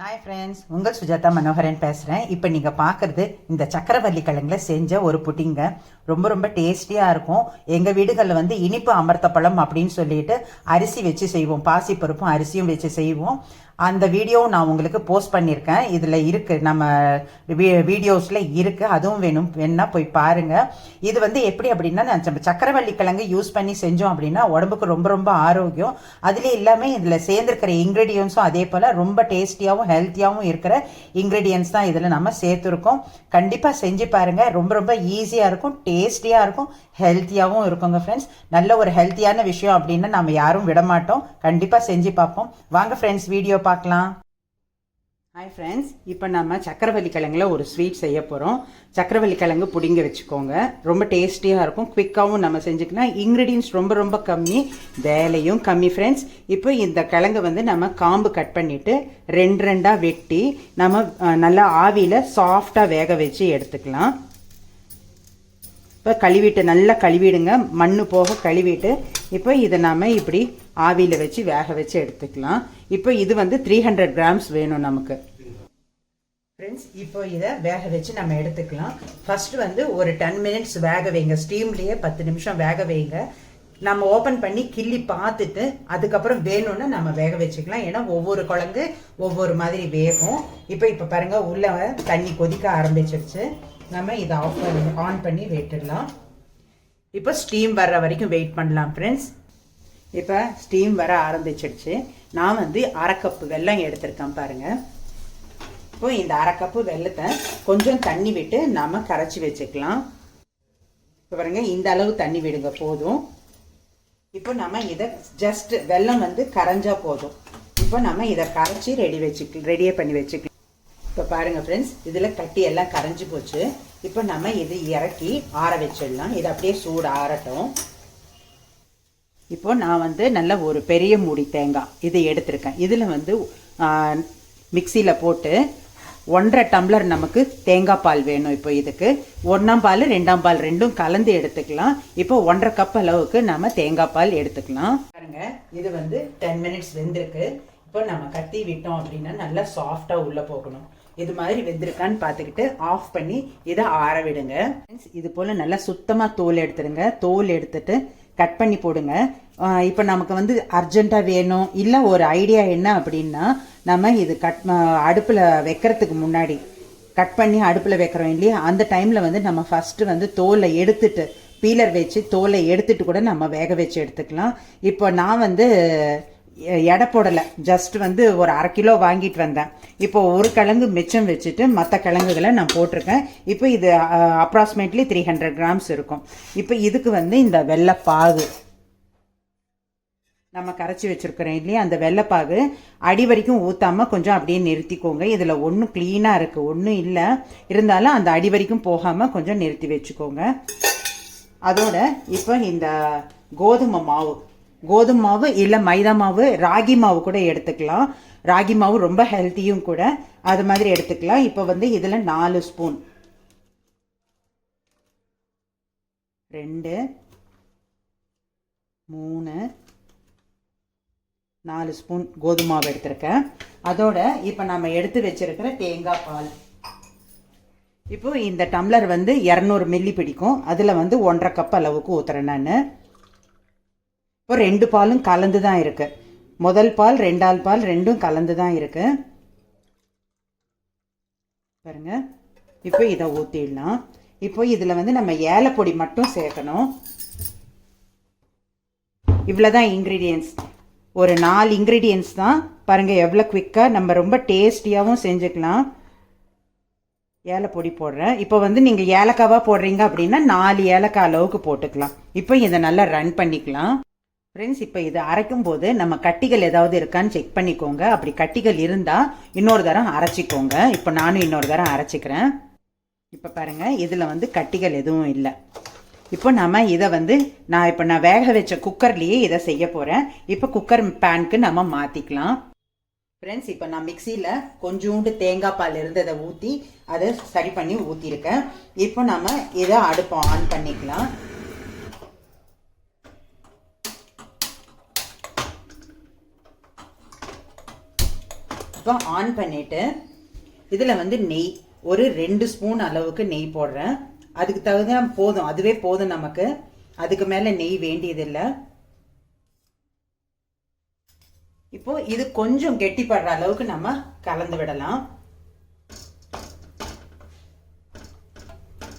Hi friends உங்கள் சுஜாதா மனோகரன் பேசுகிறேன் இப்போ நீங்கள் பார்க்குறது இந்த சக்கரவள்ளி கிழங்குல செஞ்ச ஒரு புட்டிங்க. ரொம்ப ரொம்ப டேஸ்டியாக இருக்கும். எங்கள் வீடுகளில் வந்து இனிப்பு அமர்த்தப்பழம் அப்படின்னு சொல்லிட்டு அரிசி வச்சு செய்வோம். பாசிப்பருப்பும் அரிசியும் வச்சு செய்வோம். அந்த வீடியோவும் நான் உங்களுக்கு போஸ்ட் பண்ணியிருக்கேன் இதில் இருக்குது நம்ம வீடியோஸில் இருக்குது அதுவும் வேணும் வேணால் போய் பாருங்கள் இது வந்து எப்படி அப்படின்னா நம்ம சக்கரவள்ளி கிழங்கு யூஸ் பண்ணி செஞ்சோம் அப்படின்னா உடம்புக்கு ரொம்ப ரொம்ப ஆரோக்கியம். அதுலேயே எல்லாமே இதில் சேர்ந்துருக்கிற இன்க்ரீடியன்ஸும் அதே போல் ரொம்ப டேஸ்டியாகவும் ஹெல்த்தியாகவும் இருக்கிற இன்க்ரீடியன்ஸ் தான் இதில் நம்ம சேர்த்துருக்கோம். கண்டிப்பாக செஞ்சு பாருங்கள் ரொம்ப ரொம்ப ஈஸியாக இருக்கும் டேஸ்டியாக இருக்கும் ஹெல்த்தியாகவும் இருக்குங்க ஃப்ரெண்ட்ஸ் நல்ல ஒரு ஹெல்த்தியான விஷயம் அப்படின்னு நம்ம யாரும் விட மாட்டோம் கண்டிப்பாக செஞ்சு பார்ப்போம். வாங்க ஃப்ரெண்ட்ஸ் வீடியோ பார்க்கலாம். ஹாய் ஃப்ரெண்ட்ஸ் இப்போ நம்ம சக்கரவள்ளி கிழங்குல ஒரு ஸ்வீட் செய்ய போகிறோம் சக்கரவள்ளி கிழங்கு பிடிங்க வச்சுக்கோங்க. ரொம்ப டேஸ்டியாக இருக்கும். குவிக்காகவும் நம்ம செஞ்சுக்கலாம் இன்க்ரீடியன்ஸ் ரொம்ப ரொம்ப கம்மி. வேலையும் கம்மி ஃப்ரெண்ட்ஸ் இப்போ இந்த கிழங்கு வந்து நம்ம காம்பு கட் பண்ணிவிட்டு ரெண்டு ரெண்டாக வெட்டி நம்ம நல்லா ஆவியில் சாஃப்டாக வேக வச்சு எடுத்துக்கலாம். இப்போ கழுவிட்டு நல்லா கழுவிடுங்க. மண் போக கழுவிட்டு இப்போ இதை நாம் இப்படி ஆவியில் வச்சு வேக வச்சு எடுத்துக்கலாம். இப்போ இது வந்து த்ரீ ஹண்ட்ரட் கிராம்ஸ் வேணும் நமக்கு. ஃப்ரெண்ட்ஸ் இப்போ இதை வேக வச்சு நம்ம எடுத்துக்கலாம். ஃபஸ்ட்டு வந்து ஒரு டென் மினிட்ஸ் வேக வைங்க. ஸ்டீம்லேயே பத்து நிமிஷம் வேக வைங்க. நம்ம ஓப்பன் பண்ணி கிள்ளி பார்த்துட்டு அதுக்கப்புறம் வேணும்னா நம்ம வேக வச்சுக்கலாம். ஏன்னா ஒவ்வொரு குழங்கு ஒவ்வொரு மாதிரி வேகும். இப்போ இப்போ பாருங்கள் உள்ள தண்ணி கொதிக்க ஆரம்பிச்சிருச்சு. நம்ம இதை ஆஃப் பண்ணி ஆன் பண்ணி விட்டுடலாம். இப்போ ஸ்டீம் வர்ற வரைக்கும் வெயிட் பண்ணலாம் ஃப்ரெண்ட்ஸ் இப்போ ஸ்டீம் வர ஆரம்பிச்சிடுச்சு. நான் வந்து அரை கப்பு வெல்லம் எடுத்திருக்கேன் பாருங்கள் இப்போ இந்த அரை கப்பு வெல்லத்தை கொஞ்சம் தண்ணி விட்டு நம்ம கரைச்சி வச்சுக்கலாம். இப்போ பாருங்க இந்த அளவு தண்ணி விடுங்க போதும். இப்போ நம்ம இதை ஜஸ்ட் வெல்லம் வந்து கரைஞ்சா போதும். இப்போ நம்ம இதை கரைச்சி ரெடி வச்சுக்க ரெடியே பண்ணி வச்சுக்கலாம். இப்போ பாருங்கள் ஃப்ரெண்ட்ஸ் இதில் கட்டி எல்லாம் கரைஞ்சி போச்சு. இப்போ நம்ம இது இறக்கி ஆற வச்சிடலாம். இது அப்படியே சூடு ஆறட்டும் இப்போ நான் வந்து நல்ல ஒரு பெரிய மூடி தேங்காய் இதை எடுத்திருக்கேன். இதில் வந்து மிக்சியில் போட்டு ஒன்றரை டம்ளர் நமக்கு தேங்காய் பால் வேணும் இப்போ இதுக்கு. ஒன்றாம் பால் ரெண்டாம் பால் ரெண்டும் கலந்து எடுத்துக்கலாம். இப்போ ஒன்றரை கப் அளவுக்கு நம்ம தேங்காய் பால் எடுத்துக்கலாம். பாருங்க இது வந்து டென் மினிட்ஸ் வெந்திருக்கு. இப்போ நம்ம கத்தி விட்டோம் அப்படின்னா நல்லா சாஃப்டாக உள்ளே போகணும். இது மாதிரி வெந்திருக்கான்னு பார்த்துக்கிட்டு ஆஃப் பண்ணி இதை ஆற விடுங்க. இது போல் நல்லா சுத்தமாக தோல் எடுத்துடுங்க தோல் எடுத்துட்டு கட் பண்ணி போடுங்க. இப்போ நமக்கு வந்து அர்ஜென்ட்டாக வேணும். இல்லை ஒரு ஐடியா என்ன அப்படின்னா நம்ம இது கட் அடுப்பில் வைக்கிறதுக்கு முன்னாடி கட் பண்ணி அடுப்பில் வைக்கிறோம் இல்லையா? அந்த டைமில் வந்து நம்ம ஃபஸ்ட்டு வந்து தோலை எடுத்துட்டு பீலர் வச்சு தோலை எடுத்துட்டு கூட நம்ம வேக வச்சு எடுத்துக்கலாம். இப்போ நான் வந்து எடை போடலை. ஜஸ்ட் வந்து ஒரு அரை கிலோ வாங்கிட்டு வந்தேன். இப்போ ஒரு கிழங்கு மிச்சம் வச்சுட்டு மற்ற கிழங்குகளை நான் போட்டிருக்கேன். இப்போ இது அப்ராக்சிமேட்லி த்ரீ ஹண்ட்ரட் கிராம்ஸ் இருக்கும். இப்போ இதுக்கு வந்து இந்த வெள்ளைப்பாகு. நம்ம கரைச்சி வச்சிருக்கிறோம் இல்லையா? அந்த வெள்ளைப்பாகு அடி வரைக்கும் ஊற்றாமல் கொஞ்சம் அப்படியே நிறுத்திக்கோங்க. இதில் ஒன்றும் க்ளீனாக இருக்குது ஒன்றும் இல்லை. இருந்தாலும் அந்த அடி வரைக்கும் போகாமல் கொஞ்சம் நிறுத்தி வச்சுக்கோங்க. அதோட இப்போ இந்த கோதுமை மாவு. கோதுமை மாவு இல்லை மைதா மாவு ராகி மாவு கூட எடுத்துக்கலாம். ராகி மாவு ரொம்ப ஹெல்த்தியும் கூட. அது மாதிரி எடுத்துக்கலாம். இப்போ வந்து இதில் நாலு ஸ்பூன் ரெண்டு மூணு நாலு ஸ்பூன் கோதுமை மாவு எடுத்திருக்கேன். அதோட இப்போ நம்ம எடுத்து வச்சிருக்கிற தேங்காய் பால். இப்போ இந்த டம்ளர் வந்து இரநூறு மில்லி பிடிக்கும். அதில் வந்து ஒன்றரை கப் அளவுக்கு ஊற்றுறேன் நான். இப்போ ரெண்டு பாலும் கலந்து தான் இருக்கு. முதல் பால் ரெண்டால் பால் ரெண்டும் கலந்து தான் இருக்கு. பாருங்க. இப்போ இதை ஊற்றிடலாம் இப்போ இதில் வந்து நம்ம ஏலப்பொடி மட்டும் சேர்க்கணும். இவ்வளோதான் இன்க்ரீடியன்ஸ் ஒரு நாலு இன்க்ரீடியன்ஸ் தான். பாருங்கள் எவ்வளோ குவிக்காக நம்ம ரொம்ப டேஸ்டியாகவும் செஞ்சுக்கலாம். ஏலப்பொடி போடுறேன். இப்போ வந்து நீங்கள் ஏலக்காவாக போடுறீங்க அப்படின்னா நாலு ஏலக்காய் அளவுக்கு போட்டுக்கலாம். இப்போ இதை நல்லா ரன் பண்ணிக்கலாம். ஃப்ரெண்ட்ஸ் இப்போ இது அரைக்கும் போது நம்ம கட்டிகள் ஏதாவது இருக்கான்னு செக் பண்ணிக்கோங்க. அப்படி கட்டிகள் இருந்தால் இன்னொரு தரம் அரைச்சிக்கோங்க. இப்போ நானும் இன்னொரு தரம் அரைச்சிக்கிறேன். இப்போ பாருங்கள் இதில் வந்து கட்டிகள் எதுவும் இல்லை. இப்போ நம்ம இதை வந்து நான் இப்போ நான் வேக வச்ச குக்கர்லேயே இதை செய்ய போகிறேன் இப்போ குக்கர் பேனுக்கு நம்ம மாற்றிக்கலாம் ஃப்ரெண்ட்ஸ் இப்போ நான் மிக்சியில் கொஞ்சோண்டு தேங்காய் பால் இருந்ததை ஊற்றி அதை சரி பண்ணி ஊற்றிருக்கேன் இப்போ நம்ம இதை அடுப்பை ஆன் பண்ணிக்கலாம். இப்போ ஆன் பண்ணிவிட்டு இதில் வந்து நெய் ஒரு ரெண்டு ஸ்பூன் அளவுக்கு நெய் போடுறேன். அதுக்கு தகுந்த போதும் அதுவே போதும் நமக்கு. அதுக்கு மேலே நெய் வேண்டியதில்லை. இப்போது இது கொஞ்சம் கெட்டிப்படுற அளவுக்கு நம்ம கலந்து விடலாம்.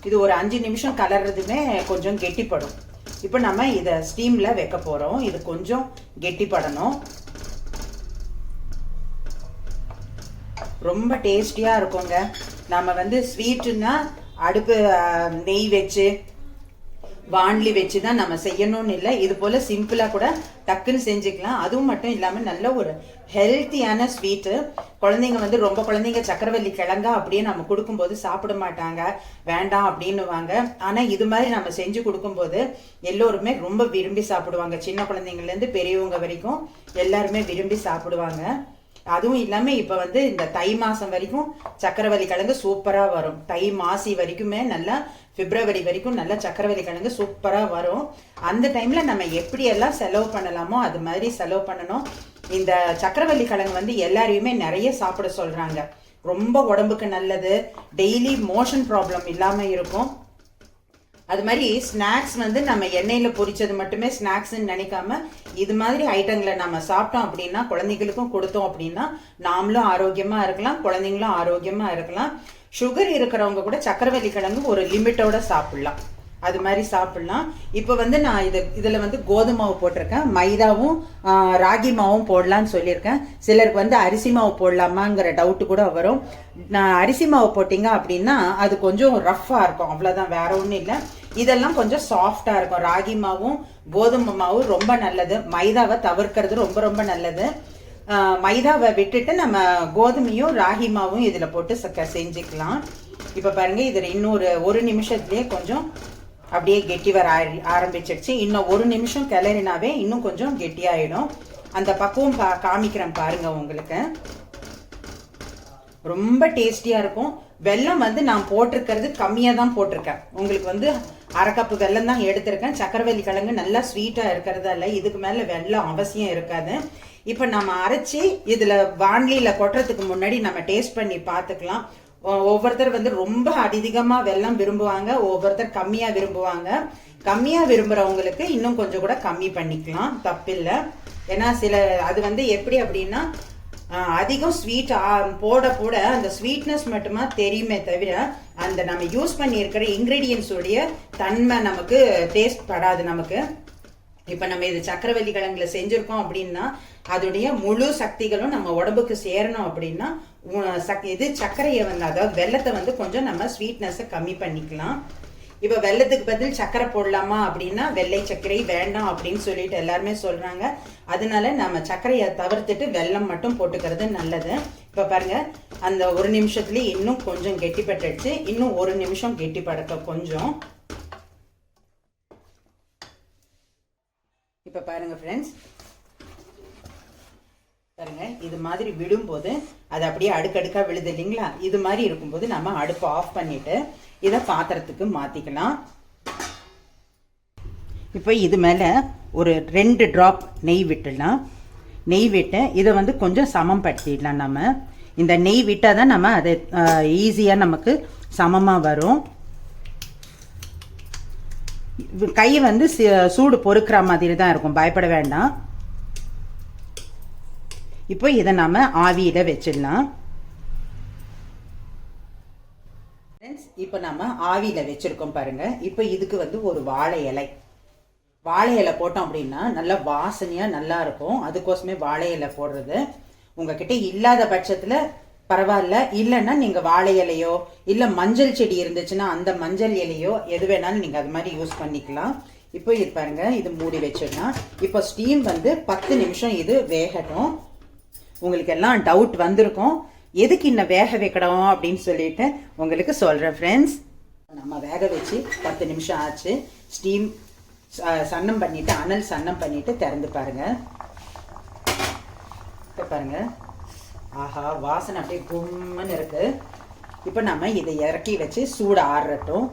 இது ஒரு அஞ்சு நிமிஷம் கலர்றதுமே கொஞ்சம் கெட்டிப்படும். இப்போ நம்ம இதை ஸ்டீமில் வைக்க போகிறோம் இது கொஞ்சம் கெட்டிப்படணும். ரொம்ப டேஸ்டியாக இருக்குங்க. நம்ம வந்து ஸ்வீட்டுன்னா அடுப்பு நெய் வச்சு வாண்லி வச்சு தான் நம்ம செய்யணும்னு இல்லை. இது போல் சிம்பிளாக கூட டக்குன்னு செஞ்சுக்கலாம். அதுவும் மட்டும் இல்லாமல் நல்ல ஒரு ஹெல்த்தியான ஸ்வீட்டு. குழந்தைங்க வந்து ரொம்ப குழந்தைங்க சக்கரவள்ளி கிழங்கா அப்படியே நம்ம கொடுக்கும்போது சாப்பிட மாட்டாங்க. வேண்டாம் அப்படின்னுவாங்க. ஆனால் இது மாதிரி நம்ம செஞ்சு கொடுக்கும்போது எல்லோருமே ரொம்ப விரும்பி சாப்பிடுவாங்க. சின்ன குழந்தைங்கள்லேருந்து பெரியவங்க வரைக்கும் எல்லாருமே விரும்பி சாப்பிடுவாங்க. அதுவும் இல்லாமல் இப்போ வந்து இந்த தை மாதம் வரைக்கும் சக்கரவள்ளி கிழங்கு சூப்பராக வரும். தை மாசி வரைக்குமே நல்லா பிப்ரவரி வரைக்கும் நல்லா சக்கரவள்ளி கிழங்கு சூப்பராக வரும். அந்த டைமில் நம்ம எப்படியெல்லாம் செலவு பண்ணலாமோ அது மாதிரி செலவு பண்ணணும். இந்த சக்கரவள்ளி கிழங்கு வந்து எல்லாரையுமே நிறைய சாப்பிட சொல்கிறாங்க ரொம்ப உடம்புக்கு நல்லது. டெய்லி மோஷன் ப்ராப்ளம் இல்லாமல் இருக்கும். அது மாதிரி ஸ்நாக்ஸ் வந்து நம்ம எண்ணெயில் பொரிச்சது மட்டுமே ஸ்நாக்ஸ்ன்னு நினைக்காம இது மாதிரி ஐட்டங்களை நம்ம சாப்பிட்டோம் அப்படின்னா குழந்தைகளுக்கும் கொடுத்தோம் அப்படின்னா நாமளும் ஆரோக்கியமாக இருக்கலாம் குழந்தைங்களும் ஆரோக்கியமாக இருக்கலாம். சுகர் இருக்கிறவங்க கூட சக்கரவள்ளி கிழங்கு ஒரு லிமிட்டோட சாப்பிடலாம். அது மாதிரி சாப்பிடலாம். இப்போ வந்து நான் இதை இதில் வந்து கோதுமை மாவு போட்டிருக்கேன். மைதாவும் ராகி மாவும் போடலான்னு சொல்லியிருக்கேன். சிலருக்கு வந்து அரிசி மாவு போடலாமாங்கிற டவுட்டு கூட வரும். நான் அரிசி மாவு போட்டிங்க அப்படின்னா அது கொஞ்சம் ரஃப்பாக இருக்கும். அவ்வளோதான் வேற ஒன்றும் இல்லை. இதெல்லாம் கொஞ்சம் சாஃப்டாக இருக்கும். ராகி மாவும் கோதுமை மாவும் ரொம்ப நல்லது. மைதாவை தவிர்க்கிறது ரொம்ப ரொம்ப நல்லது. மைதாவை விட்டுட்டு நம்ம கோதுமையும் ராகி மாவும் இதில் போட்டு செஞ்சுக்கலாம். இப்போ பாருங்க இதில் இன்னொரு ஒரு நிமிஷத்துலேயே கொஞ்சம் அப்படியே கெட்டி வர ஆரி- ஆரம்பிச்சிடுச்சு இன்னும் ஒரு நிமிஷம் கிளறினாவே இன்னும் கொஞ்சம் கெட்டியாயிடும். அந்த பக்குவம் பா காமிக்கிறேன் பாருங்க உங்களுக்கு. ரொம்ப டேஸ்டியா இருக்கும். வெல்லம் வந்து நான் போட்டிருக்கிறது கம்மியாக தான் போட்டிருக்கேன். உங்களுக்கு வந்து அரை கப்பு வெல்லம் தான் எடுத்திருக்கேன். சக்கரவள்ளி கிழங்கு நல்லா ஸ்வீட்டா இருக்கிறதால இதுக்கு மேலே வெல்லம் அவசியம் இருக்காது. இப்போ நம்ம அரைச்சி இதில் வாண்லியில கொட்டுறதுக்கு முன்னாடி நம்ம டேஸ்ட் பண்ணி பார்த்துக்கலாம். ஒவ்வொருத்தர் வந்து ரொம்ப அதிகமாக வெள்ளம் விரும்புவாங்க ஒவ்வொருத்தர் கம்மியாக விரும்புவாங்க. கம்மியாக விரும்புகிறவங்களுக்கு இன்னும் கொஞ்சம் கூட கம்மி பண்ணிக்கலாம் தப்பில்லை. ஏன்னா சில அது வந்து எப்படி அப்படின்னா அதிகம் ஸ்வீட் போட போட அந்த ஸ்வீட்னஸ் மட்டுமா தெரியுமே தவிர அந்த நம்ம யூஸ் பண்ணியிருக்கிற இருக்கிற தன்மை நமக்கு டேஸ்ட் படாது நமக்கு. இப்ப நம்ம இது சக்கரவள்ளி கிழங்குல செஞ்சிருக்கோம் அப்படின்னா அதோடைய முழு சக்திகளும் நம்ம உடம்புக்கு சேரணும் அப்படின்னா சக்- இது சர்க்கரையை வந்து அதாவது வெள்ளத்தை வந்து கொஞ்சம் நம்ம ஸ்வீட்னஸை கம்மி பண்ணிக்கலாம். இப்ப வெள்ளத்துக்கு பதில் சர்க்கரை போடலாமா அப்படின்னா வெள்ளை சர்க்கரை வேண்டாம் அப்படின்னு சொல்லிட்டு எல்லாருமே சொல்றாங்க. அதனால நம்ம சர்க்கரையை தவிர்த்துட்டு வெல்லம் மட்டும் போட்டுக்கிறது நல்லது. இப்ப பாருங்க அந்த ஒரு நிமிஷத்துலயே இன்னும் கொஞ்சம் கெட்டிப்பட்டுடுச்சு. இன்னும் ஒரு நிமிஷம் கெட்டிப்படக்க கொஞ்சம். இப்போ பாருங்க ஃப்ரெண்ட்ஸ் பாருங்க இது மாதிரி விடும்போது அது அப்படியே அடுக்கடுக்காக விழுது இல்லைங்களா? இது மாதிரி இருக்கும்போது நம்ம அடுப்பை ஆஃப் பண்ணிட்டு இதை பாத்திரத்துக்கு மாற்றிக்கலாம் இப்போ இது மேலே ஒரு ரெண்டு ட்ராப் நெய் விட்டுடலாம். நெய் விட்டு இதை வந்து கொஞ்சம் சமம் படுத்திடலாம் நம்ம. இந்த நெய் விட்டால் தான் நம்ம அதை ஈஸியாக நமக்கு சமமாக வரும். கை வந்து சூடு பொறுக்கிற மாதிரி தான் இருக்கும். பயப்பட வேண்டாம். இப்போ இதை நாம ஆவியில வச்சிடலாம். இப்போ நம்ம ஆவியில வச்சிருக்கோம் பாருங்க. இப்போ இதுக்கு வந்து ஒரு வாழை இலை. வாழை இலை போட்டோம் அப்படின்னா நல்லா வாசனையா நல்லா இருக்கும். அதுக்கோசமே வாழை இலை போடுறது. உங்ககிட்ட இல்லாத பட்சத்துல பரவாயில்ல. இல்லைன்னா நீங்க வாழை இலையோ இல்ல மஞ்சள் செடி இருந்துச்சுன்னா அந்த மஞ்சள் இலையோ எது வேணாலும் நீங்க அது மாதிரி யூஸ் பண்ணிக்கலாம். இப்போ இது பாருங்க இது மூடி வச்சிடலாம் இப்போ ஸ்டீம் வந்து பத்து நிமிஷம் இது வேகட்டும். உங்களுக்கு எல்லாம் டவுட் வந்திருக்கும். எதுக்கு இன்னும் வேக வைக்கணும் அப்படின்னு சொல்லிட்டு உங்களுக்கு சொல்றேன் ஃப்ரெண்ட்ஸ் நம்ம வேக வச்சு பத்து நிமிஷம் ஆச்சு. ஸ்டீம் சன்னம் பண்ணிட்டு அனல் சன்னம் பண்ணிட்டு திறந்து பாருங்க. இப்ப பாருங்க. ஆஹா வாசனை அப்படியே கும்முன்னு இருக்கு. இப்போ நம்ம இதை இறக்கி வச்சு சூடு ஆறட்டும்.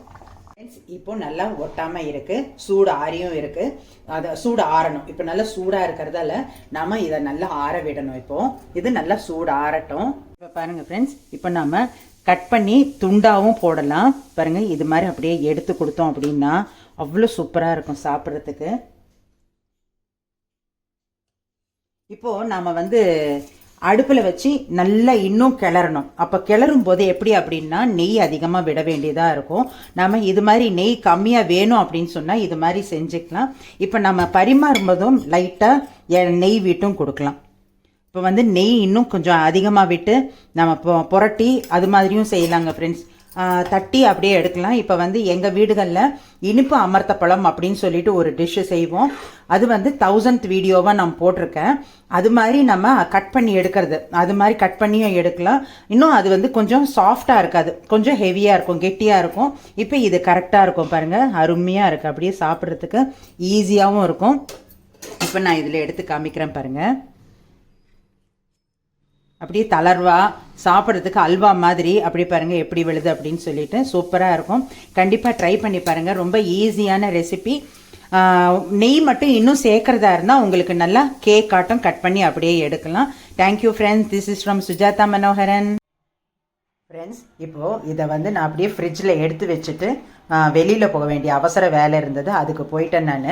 இப்போ நல்லா ஒட்டாம இருக்கு. சூடு ஆறியும் இருக்கு. அதை சூடு ஆறணும். இப்போ நல்லா சூடா இருக்கிறதால நாம இதை நல்லா ஆற விடணும் இப்போ. இது நல்லா சூடு ஆறட்டும். இப்போ பாருங்க ஃப்ரெண்ட்ஸ் இப்போ நாம கட் பண்ணி துண்டாவும் போடலாம். பாருங்க இது மாதிரி அப்படியே எடுத்து கொடுத்தோம் அப்படின்னா அவ்வளோ சூப்பராக இருக்கும் சாப்பிட்றதுக்கு. இப்போ நாம வந்து அடுப்பில் வச்சு நல்லா இன்னும் கிளறணும். அப்போ கிளறும் போது எப்படி அப்படின்னா நெய் அதிகமாக விட வேண்டியதாக இருக்கும். நம்ம இது மாதிரி நெய் கம்மியாக வேணும் அப்படின்னு சொன்னால் இது மாதிரி செஞ்சுக்கலாம். இப்போ நம்ம பரிமாறும்போதும் போதும் லைட்டாக நெய் விட்டும் கொடுக்கலாம். இப்போ வந்து நெய் இன்னும் கொஞ்சம் அதிகமாக விட்டு நம்ம புரட்டி அது மாதிரியும் செய்யலாங்க ஃப்ரெண்ட்ஸ் தட்டி அப்படியே எடுக்கலாம். இப்போ வந்து எங்கள் வீடுகளில் இனிப்பு அமர்த்த பழம் அப்படின்னு சொல்லிட்டு ஒரு டிஷ்ஷு செய்வோம். அது வந்து தௌசண்ட் வீடியோவாக நான் போட்டிருக்கேன். அது மாதிரி நம்ம கட் பண்ணி எடுக்கிறது. அது மாதிரி கட் பண்ணியும் எடுக்கலாம். இன்னும் அது வந்து கொஞ்சம் சாஃப்டாக இருக்காது. கொஞ்சம் ஹெவியாக இருக்கும் கெட்டியாக இருக்கும். இப்போ இது கரெக்டாக இருக்கும் பாருங்கள் அருமையாக இருக்குது அப்படியே சாப்பிட்றதுக்கு ஈஸியாகவும் இருக்கும். இப்போ நான் இதில் எடுத்து காமிக்கிறேன் பாருங்கள் அப்படியே தளர்வா சாப்பிட்றதுக்கு அல்வா மாதிரி அப்படி பாருங்க எப்படி விழுது அப்படின்னு சொல்லிட்டு சூப்பராக இருக்கும். கண்டிப்பாக ட்ரை பண்ணி பாருங்க. ரொம்ப ஈஸியான ரெசிபி நெய் மட்டும் இன்னும் சேர்க்கறதா இருந்தால் உங்களுக்கு நல்லா கேக் ஆட்டம் கட் பண்ணி அப்படியே எடுக்கலாம். Thank you friends this is from Sujatha Manoharan friends இப்போது இதை வந்து நான் அப்படியே ஃப்ரிட்ஜில் எடுத்து வச்சுட்டு வெளியில் போக வேண்டிய அவசர வேலை இருந்தது. அதுக்கு போயிட்டேன் நான்.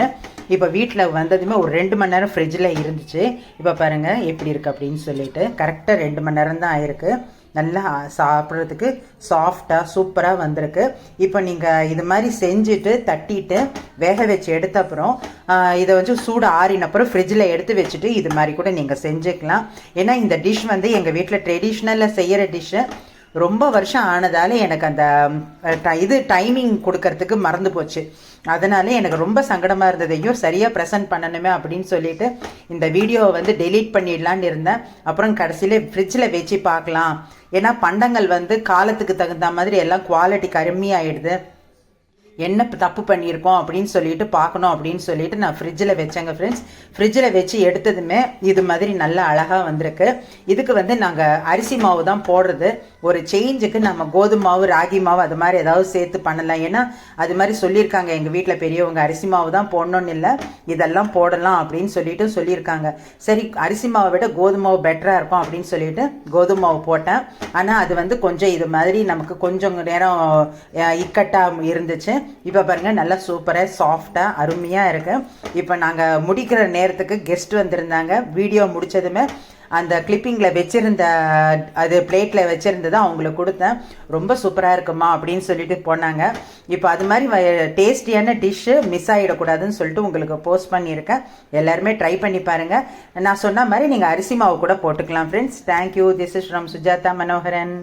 இப்போ வீட்டில் வந்ததுமே ஒரு ரெண்டு மணி நேரம் ஃப்ரிட்ஜில் இருந்துச்சு. இப்போ பாருங்கள் எப்படி இருக்குது அப்படின்னு சொல்லிட்டு. கரெக்டாக ரெண்டு மணி நேரம் தான் ஆயிருக்கு. நல்லா சாப்பிட்றதுக்கு சாஃப்டாக சூப்பராக வந்திருக்கு. இப்போ நீங்கள் இது மாதிரி செஞ்சுட்டு தட்டிட்டு வேக வச்சு எடுத்த அப்புறம் இதை வந்து சூடு ஆறின அப்புறம் ஃப்ரிட்ஜில் எடுத்து வச்சுட்டு இது மாதிரி கூட நீங்கள் செஞ்சுக்கலாம். ஏன்னா இந்த டிஷ் வந்து எங்கள் வீட்டில் ட்ரெடிஷ்னலில் செய்கிற டிஷ்ஷு ரொம்ப வருஷம் ஆனதால எனக்கு அந்த ட- இது டைமிங் கொடுக்கறதுக்கு மறந்து போச்சு. அதனால எனக்கு ரொம்ப சங்கடமா இருந்தது. ஐயோ சரியா ப்ரெசென்ட் பண்ணணுமே அப்படின்னு சொல்லிட்டு இந்த வீடியோவை வந்து டெலீட் பண்ணிடலான்னு இருந்தேன். அப்புறம் கடைசியில ஃப்ரிட்ஜில் வச்சு பார்க்கலாம். ஏன்னா பண்டங்கள் வந்து காலத்துக்கு தகுந்த மாதிரி எல்லாம் குவாலிட்டி கம்மியாயிடுது என்ன தப்பு பண்ணியிருக்கோம் அப்படின்னு சொல்லிட்டு பார்க்கணும் அப்படின்னு சொல்லிட்டு நான் ஃப்ரிட்ஜில் வச்சேங்க ஃப்ரெண்ட்ஸ் ஃப்ரிட்ஜில் வச்சு எடுத்ததுமே இது மாதிரி நல்லா அழகாக வந்திருக்கு. இதுக்கு வந்து நாங்கள் அரிசி மாவு தான் போடுறது. ஒரு சேஞ்சுக்கு நம்ம கோதுமை மாவு ராகி மாவு அது மாதிரி ஏதாவது சேர்த்து பண்ணலாம். ஏன்னா அது மாதிரி சொல்லியிருக்காங்க. எங்கள் வீட்டில் பெரியவங்க அரிசி மாவு தான் போடணும்னு இல்லை. இதெல்லாம் போடலாம் அப்படின்னு சொல்லிட்டு சொல்லியிருக்காங்க. சரி அரிசி மாவை விட கோதுமை மாவு பெட்டராக இருக்கும் அப்படின்னு சொல்லிட்டு கோதுமை மாவு போட்டேன். ஆனால் அது வந்து கொஞ்சம் இது மாதிரி நமக்கு கொஞ்சம் நேரம் இக்கட்டாக இருந்துச்சு. இப்போ பாருங்கள் நல்லா சூப்பராக சாஃப்டாக அருமையாக இருக்குது இப்போ நாங்கள் முடிக்கிற நேரத்துக்கு கெஸ்ட் வந்திருந்தாங்க. வீடியோ முடித்ததுமே அந்த கிளிப்பிங்கில் வச்சிருந்த அது பிளேட்டில் வச்சிருந்ததை அவங்களுக்கு கொடுத்தேன். ரொம்ப சூப்பராக இருக்குமா அப்படின்னு சொல்லிட்டு போனாங்க. இப்போ அது மாதிரி டேஸ்டியான டிஷ்ஷு மிஸ் ஆகிடக்கூடாதுன்னு சொல்லிட்டு உங்களுக்கு போஸ்ட் பண்ணியிருக்கேன். எல்லாருமே ட்ரை பண்ணி பாருங்கள் நான் சொன்ன மாதிரி நீங்கள் அரிசி மாவு கூட போட்டுக்கலாம் friends thank you this is from Sujatha Manoharan